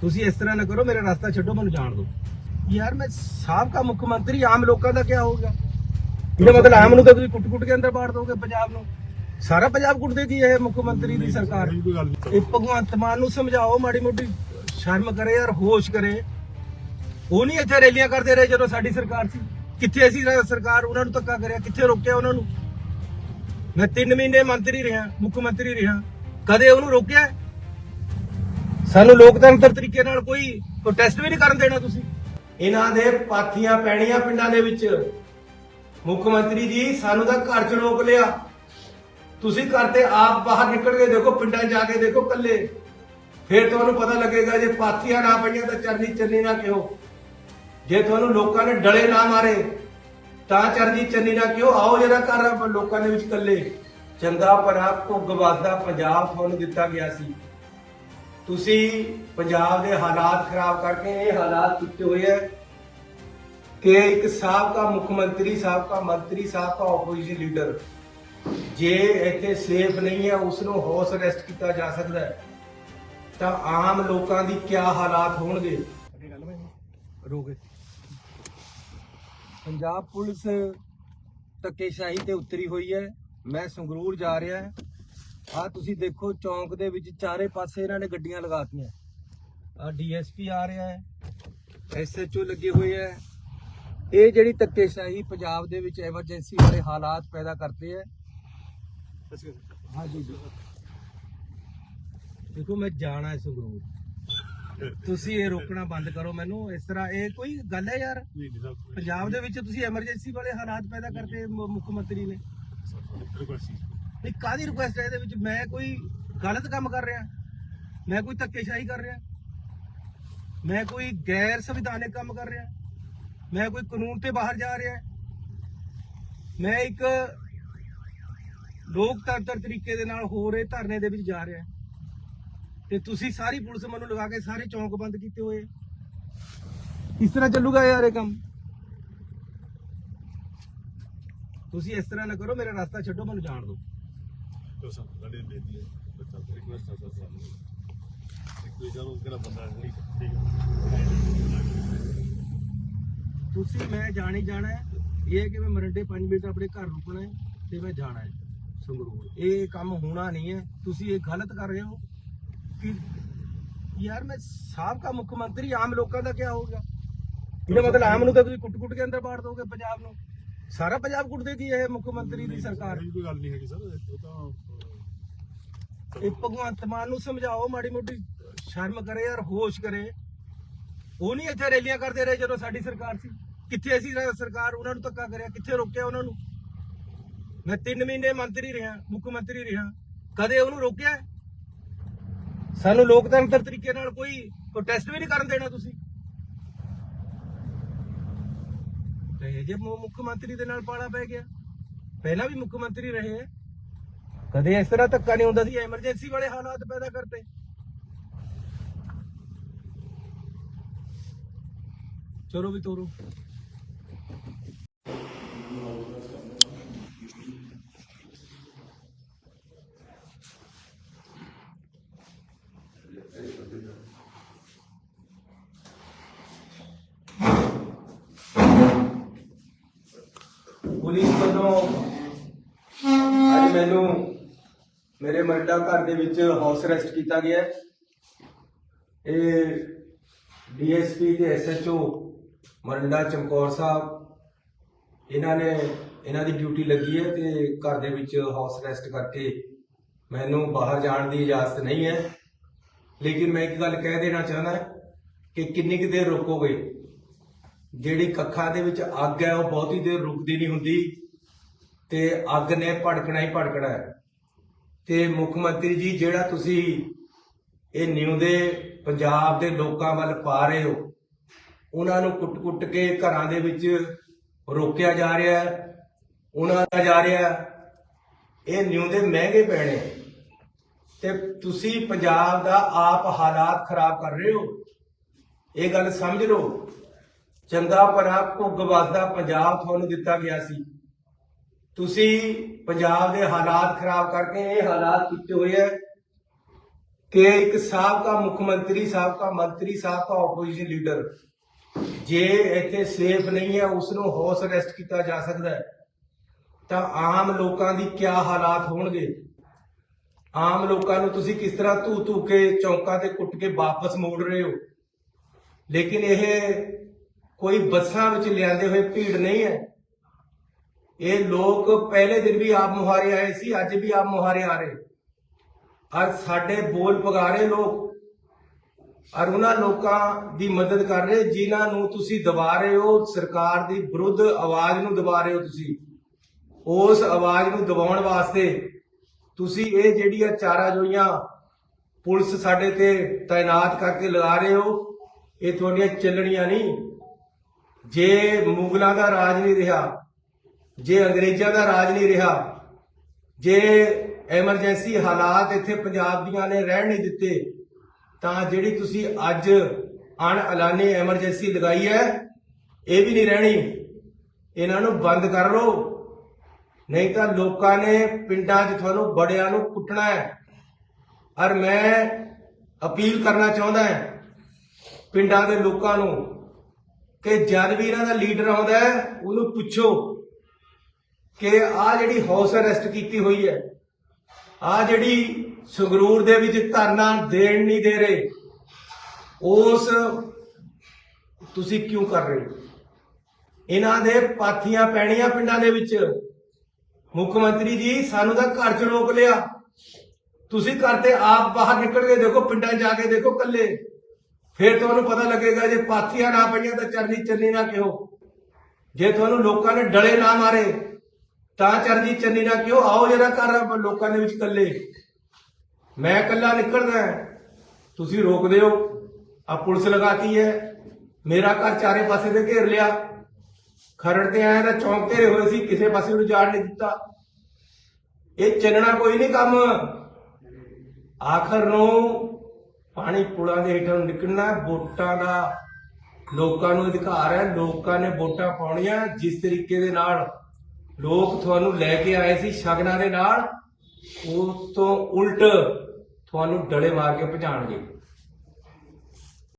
ਤੁਸੀਂ ਇਸ ਤਰ੍ਹਾਂ ਨਾ ਕਰੋ ਮੇਰਾ ਰਸਤਾ ਛੱਡੋ ਮੈਨੂੰ ਜਾਣ ਦਿਓ। ਯਾਰ ਮੈਂ ਸਾਬਕਾ ਮੁੱਖ ਮੰਤਰੀ ਆਮ ਲੋਕਾਂ ਦਾ ਕੀ ਹੋਊਗਾ ਇਹਦਾ ਮਤਲਬ ਆਮ ਨੂੰ ਤਾਂ ਤੁਸੀਂ ਕੁੱਟ-ਕੁੱਟ ਕੇ ਅੰਦਰ ਬਾੜ ਦੋਗੇ ਪੰਜਾਬ ਨੂੰ। ਸਾਰਾ ਪੰਜਾਬ ਕੁੱਟ ਦੇਗੀ ਇਹ ਮੁੱਖ ਮੰਤਰੀ ਦੀ ਸਰਕਾਰ? ਇਹ ਭਗਵੰਤ ਮਾਨ ਨੂੰ ਸਮਝਾਓ ਮਾੜੀ ਮੋਟੀ ਸ਼ਰਮ ਕਰੇ ਯਾਰ ਹੋਸ਼ ਕਰੇ। ਉਹ ਨਹੀਂ ਇੱਥੇ ਰੈਲੀਆਂ ਕਰਦੇ ਰਹੇ ਜਦੋਂ ਸਾਡੀ ਸਰਕਾਰ ਸੀ। ਕਿੱਥੇ ਅਸੀਂ ਸਰਕਾਰ ਉਹਨਾਂ ਨੂੰ ਧੱਕਾ ਕਰਿਆ ਕਿੱਥੇ ਰੋਕਿਆ ਉਹਨਾਂ ਨੂੰ? ਮੈਂ 3 ਮਹੀਨੇ ਮੰਤਰੀ ਰਿਹਾ ਮੁੱਖ ਮੰਤਰੀ ਰਿਹਾ। ਕਦੇ ਉਹਨੂੰ ਰੋਕਿਆ? ਸਾਨੂੰ ਲੋਕਤੰਤਰ ਤਰੀਕੇ ਨਾਲ ਕੋਈ ਪ੍ਰੋਟੈਸਟ ਵੀ ਨਹੀਂ ਕਰਨ ਦੇਣਾ ਤੁਸੀਂ। ਇਹਨਾਂ ਦੇ ਪਾਥੀਆਂ ਪੈਣੀਆਂ ਪਿੰਡਾਂ ਦੇ ਵਿੱਚ। ਮੁੱਖ ਮੰਤਰੀ ਜੀ, ਸਾਨੂੰ ਤਾਂ ਘਰ ਚ ਰੋਕ ਲਿਆ। ਤੁਸੀਂ ਘਰ ਤੇ ਆਪ ਬਾਹਰ ਨਿਕਲ ਕੇ ਦੇਖੋ, ਪਿੰਡਾਂ ਜਾ ਕੇ ਦੇਖੋ ਕੱਲੇ ਫਿਰ ਤੁਹਾਨੂੰ ਪਤਾ ਲੱਗੇਗਾ, ਜੇ ਪਾਥੀਆਂ ਨਾ ਪਈਆਂ ਤਾਂ ਚਰਨੀ ਚੰਨੀ ਨਾ ਕਿਉਂ ਜੇ ਤੁਹਾਨੂੰ ਲੋਕਾਂ ਨੇ ਡਲੇ ਨਾ ਮਾਰੇ, ਤਾਂ ਚਰਨੀ ਚੰਨੀ ਨਾ ਕਿਉਂ ਆਓ ਜਿਹੜਾ ਘਰ ਲੋਕਾਂ ਦੇ ਵਿੱਚ ਕੱਲੇ ਚੰਗਾ ਭਰਾ ਭੁੱਗ ਵਸਦਾ ਪੰਜਾਬ ਤੁਹਾਨੂੰ ਦਿੱਤਾ ਗਿਆ ਸੀ। ਤੁਸੀਂ ਪੰਜਾਬ ਦੇ ਹਾਲਾਤ ਖਰਾਬ ਕਰਕੇ ਇਹ ਹਾਲਾਤ ਕੀਤੇ ਹੋਏ ਹੈ ਕਿ ਇੱਕ ਸਾਬਕਾ ਮੁੱਖ ਮੰਤਰੀ ਸਾਬਕਾ ਮੰਤਰੀ ਸਾਬਕਾ ਆਪੋਜੀਸ਼ਨ ਲੀਡਰ ਜੇ ਇੱਥੇ ਸੇਫ ਨਹੀਂ ਹੈ ਉਸ ਨੂੰ ਹਾਊਸ ਅਰੈਸਟ ਕੀਤਾ ਜਾ ਸਕਦਾ ਹੈ ਤਾਂ ਆਮ ਲੋਕਾਂ ਦੀ ਕੀ ਹਾਲਾਤ ਹੋਣਗੇ? ਰੋਗੇ ਪੰਜਾਬ ਪੁਲਿਸ ਧੱਕੇਸ਼ਾਹੀ ਤੇ ਉਤਰੀ ਹੋਈ ਹੈ। ਮੈਂ ਸੰਗਰੂਰ ਜਾ ਰਿਹਾ ਹਾਂ। ਆ ਤੁਸੀਂ ਦੇਖੋ ਚੌਂਕ ਦੇ ਵਿੱਚ ਚਾਰੇ ਪਾਸੇ ਇਹਨਾਂ ਨੇ ਗੱਡੀਆਂ ਲਗਾਤੀਆਂ। ਆ ਡੀਐਸਪੀ ਆ ਰਿਹਾ ਹੈ ਐਸਐਚਓ ਲੱਗੇ ਹੋਏ ਹੈ। ਇਹ ਜਿਹੜੀ ਧੱਕੇਸ਼ਾਹੀ ਪੰਜਾਬ ਦੇ ਵਿੱਚ ਐਮਰਜੈਂਸੀ ਵਾਲੇ ਹਾਲਾਤ ਪੈਦਾ ਕਰਤੇ ਹੈ। ਹਾਂ ਜੀ। ਜੀ ਦੇਖੋ ਮੈਂ ਜਾਣਾ ਹੈ ਸੰਗਰੂਰ ਤੁਸੀਂ ਇਹ ਰੋਕਣਾ ਬੰਦ ਕਰੋ ਮੈਨੂੰ। ਇਸ ਤਰ੍ਹਾਂ ਇਹ ਕੋਈ ਗੱਲ ਹੈ ਯਾਰ? ਪੰਜਾਬ ਦੇ ਵਿੱਚ ਤੁਸੀਂ ਐਮਰਜੈਂਸੀ ਵਾਲੇ ਹਾਲਾਤ ਪੈਦਾ ਕਰਤੇ ਮ- ਮੁੱਖ ਮੰਤਰੀ ਨੇ। ਰਿਕੁਐਸਟ ਸੀ ਕਾਦੀ ਰਿਕੁਐਸਟ ਹੈ ਇਹਦੇ ਵਿੱਚ? ਮੈਂ ਕੋਈ ਗਲਤ ਕੰਮ ਕਰ ਰਿਹਾ। ਮੈਂ ਕੋਈ ਧੱਕੇਸ਼ਾਹੀ ਕਰ ਰਿਹਾ। ਮੈਂ ਕੋਈ ਗੈਰ ਸੰਵਿਧਾਨਕ ਕੰਮ ਕਰ ਰਿਹਾ। ਮੈਂ ਕੋਈ ਕਾਨੂੰਨ ਤੇ ਬਾਹਰ ਜਾ ਰਿਹਾ। ਮੈਂ ਇੱਕ ਲੋਕਤੰਤਰ ਤਰੀਕੇ ਦੇ ਨਾਲ ਹੋ ਰਹੇ ਧਰਨੇ ਦੇ ਵਿੱਚ ਜਾ ਰਿਹਾ। ਤੇ ਤੁਸੀਂ ਸਾਰੀ ਪੁਲਿਸ ਮੈਨੂੰ ਲਗਾ ਕੇ ਸਾਰੇ ਚੌਂਕ ਬੰਦ ਕੀਤੇ ਹੋਏ। ਇਸ ਤਰ੍ਹਾਂ ਚੱਲੂਗਾ ਯਾਰ ਇਹ ਕੰਮ? ਤੁਸੀਂ ਇਸ ਤਰ੍ਹਾਂ ਨਾ ਕਰੋ, ਮੇਰਾ ਰਸਤਾ ਛੱਡੋ, ਮੈਨੂੰ ਜਾਣ ਦਿਓ। ਤੁਸੀਂ ਮੈਂ ਜਾਣੀ ਜਾਣਾ ਹੈ। ਇਹ ਕਿ ਮੈਂ ਮਰੰਡੇ 5 ਮਿੰਟ ਆਪਣੇ ਘਰ ਰੁਕਣਾ ਹੈ ਤੇ ਮੈਂ ਜਾਣਾ ਹੈ ਸੰਗਰੂਰ। ਇਹ ਕੰਮ ਹੋਣਾ ਨਹੀਂ ਹੈ। ਤੁਸੀਂ ਇਹ ਗਲਤ ਕਰ ਰਹੇ ਹੋ ਕਿ ਯਾਰ ਮੈਂ ਸਾਬਕਾ ਮੁੱਖ ਮੰਤਰੀ ਆਮ ਲੋਕਾਂ ਦਾ ਕੀ ਹੋਊਗਾ ਇਹਦਾ ਮਤਲਬ ਆਮ ਨੂੰ ਤਾਂ ਤੁਸੀਂ ਕੁੱਟ-ਕੁੱਟ ਕੇ ਅੰਦਰ ਬਾੜ ਦੋਗੇ ਪੰਜਾਬ ਨੂੰ। ਸਾਰਾ ਪੰਜਾਬ ਕੁੱਟ ਦੇਗੀ ਇਹ ਮੁੱਖ ਮੰਤਰੀ ਦੀ ਸਰਕਾਰ? ਕੋਈ ਗੱਲ ਨਹੀਂ ਹੈਗੀ ਸਰ ਉਹ ਤਾਂ ਇਹ ਭਗਵੰਤ ਮਾਨ ਨੂੰ ਸਮਝਾਓ ਮਾੜੀ ਮੋਟੀ ਸ਼ਰਮ ਕਰੇ ਯਾਰ ਹੋਸ਼ ਕਰੇ। ਉਹ ਨਹੀਂ ਇੱਥੇ ਰੈਲੀਆਂ ਕਰਦੇ ਰਹੇ ਜਦੋਂ ਸਾਡੀ ਸਰਕਾਰ ਸੀ। ਕਿੱਥੇ ਅਸੀਂ ਰ- ਸਰਕਾਰ ਉਹਨਾਂ ਨੂੰ ਧੱਕਾ ਕਰਿਆ ਕਿੱਥੇ ਰੋਕਿਆ ਉਹਨਾਂ ਨੂੰ? ਮੈਂ 3 ਮਹੀਨੇ ਮੰਤਰੀ ਰਿਹਾ ਮੁੱਖ ਮੰਤਰੀ ਰਿਹਾ। ਕਦੇ ਉਹਨੂੰ ਰੋਕਿਆ? ਹੈ? ਸਾਨੂੰ ਲੋਕਤੰਤਰ ਤਰੀਕੇ ਨਾਲ ਕੋਈ ਪ੍ਰੋਟੈਸਟ ਵੀ ਨਹੀਂ ਕਰਨ ਦੇਣਾ ਤੁਸੀਂ। ਤੇ ਜੇ ਮੁ- ਮੁੱਖ ਮੰਤਰੀ ਦੇ ਨਾਲ ਪਾਲਾ ਪੈ ਗਿਆ। ਪਹਿਲਾਂ ਵੀ ਮੁੱਖ ਮੰਤਰੀ ਰਹੇ ਹੈ ਕਦੇ ਇਸ ਤਰ੍ਹਾਂ ਧੱਕਾ ਨਹੀਂ ਹੁੰਦਾ ਸੀ ਐਮਰਜੈਂਸੀ ਵਾਲੇ ਹਾਲਾਤ ਪੈਦਾ ਕਰਤੇ। ਚਲੋ ਵੀ ਤੋਰੋ। ਪੁਲਿਸ ਵੱਲੋਂ ਅੱਜ ਮੈਨੂੰ ਮੇਰੇ ਮਰਡਾ ਘਰ ਦੇ ਵਿੱਚ ਹਾਊਸ ਅਰੈਸਟ ਕੀਤਾ ਗਿਆ ਹੈ। ਇਹ ਡੀਐਸਪੀ ਤੇ ਐਸਐਚਓ ਮਰਡਾ ਚਮਕੌਰ ਸਾਹਿਬ, ਇਹਨਾਂ ਨੇ ਇਹਨਾਂ ਦੀ ਡਿਊਟੀ ਲੱਗੀ ਹੈ ਤੇ ਘਰ ਦੇ ਵਿੱਚ ਹਾਊਸ ਅਰੈਸਟ ਕਰਕੇ ਮੈਨੂੰ ਬਾਹਰ ਜਾਣ ਦੀ ਇਜਾਜ਼ਤ ਨਹੀਂ ਹੈ ਲੇਕਿਨ ਮੈਂ ਇੱਕ ਗੱਲ ਕਹਿ ਦੇਣਾ ਚਾਹੁੰਦਾ ਕਿ ਕਿੰਨੀ ਕੁ ਦੇਰ ਰੋਕੋਗੇ ਜਿਹੜੀ ਕੱਖਾਂ ਦੇ ਵਿੱਚ ਅੱਗ ਹੈ, ਉਹ ਬਹੁਤੀ ਦੇਰ ਰੁਕਦੀ ਨਹੀਂ ਹੁੰਦੀ ਤੇ ਅੱਗ ਨੇ ਭੜਕਣਾ ਹੀ ਭੜਕਣਾ ਹੈ। ਤੇ ਮੁੱਖ ਮੰਤਰੀ ਜੀ, ਜਿਹੜਾ ਤੁਸੀਂ ਇਹ ਨਿਉਂਦੇ ਪੰਜਾਬ ਦੇ ਲੋਕਾਂ ਵੱਲ ਪਾ ਰਹੇ ਹੋ, ਉਹਨਾਂ ਨੂੰ ਕੁੱਟ-ਕੁੱਟ ਕੇ ਘਰਾਂ ਦੇ ਵਿੱਚ ਰੋਕਿਆ ਜਾ ਰਿਹਾ ਹੈ, ਉਹਨਾਂ ਦਾ ਜਾ ਰਿਹਾ ਹੈ। ਇਹ ਨਿਉਂਦੇ ਮਹਿੰਗੇ ਪੈਣੇ ਤੇ ਤੁਸੀਂ ਪੰਜਾਬ ਦਾ ਆਪ ਹਾਲਾਤ ਖਰਾਬ ਕਰ ਰਹੇ ਹੋ। ਇਹ ਗੱਲ ਸਮਝ ਲਓ। ਚੰਗਾ ਭਰਾ ਭੁੱਗ ਵਸਦਾ ਪੰਜਾਬ ਤੁਹਾਨੂੰ ਦਿੱਤਾ ਗਿਆ ਸੀ। ਤੁਸੀਂ ਪੰਜਾਬ ਦੇ ਹਾਲਾਤ ਖਰਾਬ ਕਰਕੇ ਇਹ ਹਾਲਾਤ ਕੀਤੇ ਹੋਏ ਹੈ ਕਿ ਇੱਕ ਸਾਬਕਾ ਮੁੱਖ ਮੰਤਰੀ, ਸਾਬਕਾ ਮੰਤਰੀ ਸਾਬਕਾ ਆਪੋਜੀਸ਼ਨ ਲੀਡਰ ਜੇ ਇੱਥੇ ਸੇਫ ਨਹੀਂ ਹੈ ਉਸ ਨੂੰ ਹਾਊਸ ਅਰੈਸਟ ਕੀਤਾ ਜਾ ਸਕਦਾ ਹੈ। ਤਾਂ ਆਮ ਲੋਕਾਂ ਦੀ ਕੀ ਹਾਲਾਤ ਹੋਣਗੇ? ਆਮ ਲੋਕਾਂ ਨੂੰ ਤੁਸੀਂ ਕਿਸ ਤਰ੍ਹਾਂ ਧੂ ਧੂ ਕੇ ਚੌਂਕਾਂ ਤੇ ਕੁੱਟ ਕੇ ਵਾਪਸ ਮੋੜ ਰਹੇ ਹੋ? ਲੇਕਿਨ ਇਹ ਕੋਈ ਬੱਸਾਂ ਵਿੱਚ ਲਿਆਂਦੇ ਹੋਏ ਭੀੜ ਨਹੀਂ ਹੈ। ਇਹ ਲੋਕ ਪਹਿਲੇ ਦਿਨ ਵੀ ਆਪ ਮੁਹਾਰੇ ਆਏ ਸੀ, ਅੱਜ ਵੀ ਆਪ ਮੁਹਾਰੇ ਆ ਰਹੇ। ਔਰ ਸਾਡੇ ਬੋਲ ਪਗਾਰੇ ਲੋਕ ਔਰ ਉਹਨਾਂ ਲੋਕਾਂ ਦੀ ਮਦਦ ਕਰ ਰਹੇ, ਜਿਨ੍ਹਾਂ ਨੂੰ ਤੁਸੀਂ ਦਬਾ ਰਹੇ ਹੋ, ਸਰਕਾਰ ਦੀ ਵਿਰੁੱਧ ਆਵਾਜ਼ ਨੂੰ ਦਬਾ ਰਹੇ ਹੋ ਤੁਸੀਂ। ਉਸ ਆਵਾਜ਼ ਨੂੰ ਦਬਾਉਣ ਵਾਸਤੇ ਤੁਸੀਂ ਇਹ ਜਿਹੜੀਆਂ ਚਾਰਾ ਜੋਈਆਂ ਪੁਲਿਸ ਸਾਡੇ ਤੇ ਤਾਇਨਾਤ ਕਰਕੇ ਲਗਾ ਰਹੇ ਹੋ, ਇਹ ਤੁਹਾਡੀਆਂ ਚੱਲਣੀਆਂ ਨਹੀਂ। ਜੇ ਮੁਗਲਾਂ ਦਾ ਰਾਜ ਨਹੀਂ ਰਿਹਾ, ਜੇ ਅੰਗਰੇਜ਼ਾਂ ਦਾ ਰਾਜ ਨਹੀਂ ਰਿਹਾ, ਜੇ ਐਮਰਜੈਂਸੀ ਹਾਲਾਤ ਇੱਥੇ ਪੰਜਾਬ ਦੀਆਂ ਨੇ ਰਹਿਣ ਨਹੀਂ ਦਿੱਤੇ, ਤਾਂ ਜਿਹੜੀ ਤੁਸੀਂ ਅੱਜ ਅਣ ਐਲਾਨੀ ਐਮਰਜੈਂਸੀ ਲਗਾਈ ਹੈ, ਇਹ ਵੀ ਨਹੀਂ ਰਹਿਣੀ। ਇਹਨਾਂ ਨੂੰ ਬੰਦ ਕਰ ਲਓ। ਨਹੀਂ ਤਾਂ ਲੋਕਾਂ ਨੇ ਪਿੰਡਾਂ 'ਚ ਤੁਹਾਨੂੰ ਬੜਿਆਂ ਨੂੰ ਕੁੱਟਣਾ ਹੈ। ਔਰ ਮੈਂ ਅਪੀਲ ਕਰਨਾ ਚਾਹੁੰਦਾ ਹਾਂ ਪਿੰਡਾਂ ਦੇ ਲੋਕਾਂ ਨੂੰ ਕਿ ਜਦ ਵੀ ਇਹਨਾਂ ਦਾ ਲੀਡਰ ਆਉਂਦਾ ਉਹਨੂੰ ਪੁੱਛੋ ਕਿ ਆ ਜਿਹੜੀ ਹਾਊਸ ਅਰੈਸਟ ਕੀਤੀ ਹੋਈ ਹੈ ਆ ਜਿਹੜੀ ਸੰਗਰੂਰ ਦੇ ਵਿੱਚ ਧਰਨਾ ਦੇਣ ਨਹੀਂ ਦੇ ਰਹੇ, ਉਸ ਤੁਸੀਂ ਕਿਉਂ ਕਰ ਰਹੇ ਹੋ? ਇਹਨਾਂ ਦੇ ਪਾਥੀਆਂ ਪੈਣੀਆਂ ਪਿੰਡਾਂ ਦੇ ਵਿੱਚ। ਮੁੱਖ ਮੰਤਰੀ ਜੀ, ਸਾਨੂੰ ਤਾਂ ਘਰ 'ਚ ਰੋਕ ਲਿਆ। ਤੁਸੀਂ ਘਰ ਤੇ ਆਪ ਬਾਹਰ ਨਿਕਲ ਕੇ ਦੇਖੋ, ਪਿੰਡਾਂ 'ਚ ਜਾ ਕੇ ਦੇਖੋ ਕੱਲੇ ਫਿਰ ਤੁਹਾਨੂੰ ਪਤਾ ਲੱਗੇਗਾ ਜੇ ਪਾਥੀਆਂ ਨਾ ਪਈਆਂ ਤਾਂ ਚਰਨੀ ਚੰਨੀ ਨਾ ਕਿਉਂ ਜੇ ਤੁਹਾਨੂੰ ਲੋਕਾਂ ਨੇ ਡਲੇ ਨਾ ਮਾਰੇ ਤਾਂ ਚਰਨੀ ਚੰਨੀ ਨਾ ਕਿਉਂ ਆਓ ਜਿਹੜਾ ਘਰ ਲੋਕਾਂ ਦੇ ਵਿੱਚ ਇਕੱਲੇ। ਮੈਂ ਇਕੱਲਾ ਨਿਕਲਦਾ ਤੁਸੀਂ ਰੋਕਦੇ ਹੋ। ਆ ਪੁਲਿਸ ਲਗਾਤੀ ਹੈ। ਮੇਰਾ ਘਰ ਚਾਰੇ ਪਾਸੇ ਤੇ ਘੇਰ ਲਿਆ। ਖਰੜ ਤੇ ਆਇਆ ਤਾਂ ਚੌਂਕ ਘੇਰੇ ਹੋਏ ਸੀ। ਕਿਸੇ ਪਾਸੇ ਨੂੰ ਜਾਣ ਨਹੀਂ ਦਿੱਤਾ। ਇਹ ਚੱਲਣਾ ਕੋਈ ਨਹੀਂ ਕੰਮ। ਆਖਰ ਨੂੰ ਪਾਣੀ ਪੁਲਾਂ ਦੇ ਹੇਠੋਂ ਨਿਕਲਣਾ ਵੋਟਾਂ ਦਾ ਲੋਕਾਂ ਨੂੰ ਅਧਿਕਾਰ ਹੈ। ਲੋਕਾਂ ਨੇ ਵੋਟਾਂ ਪਾਉਣੀਆਂ। ਜਿਸ ਤਰੀਕੇ ਦੇ ਨਾਲ ਲੋਕ ਤੁਹਾਨੂੰ ਲੈ ਕੇ ਆਏ ਸੀ ਸ਼ਗਨਾਂ ਦੇ ਨਾਲ ਉਸ ਤੋਂ ਉਲਟ ਤੁਹਾਨੂੰ ਡਲੇ ਮਾਰ ਕੇ ਭਜਾਣਗੇ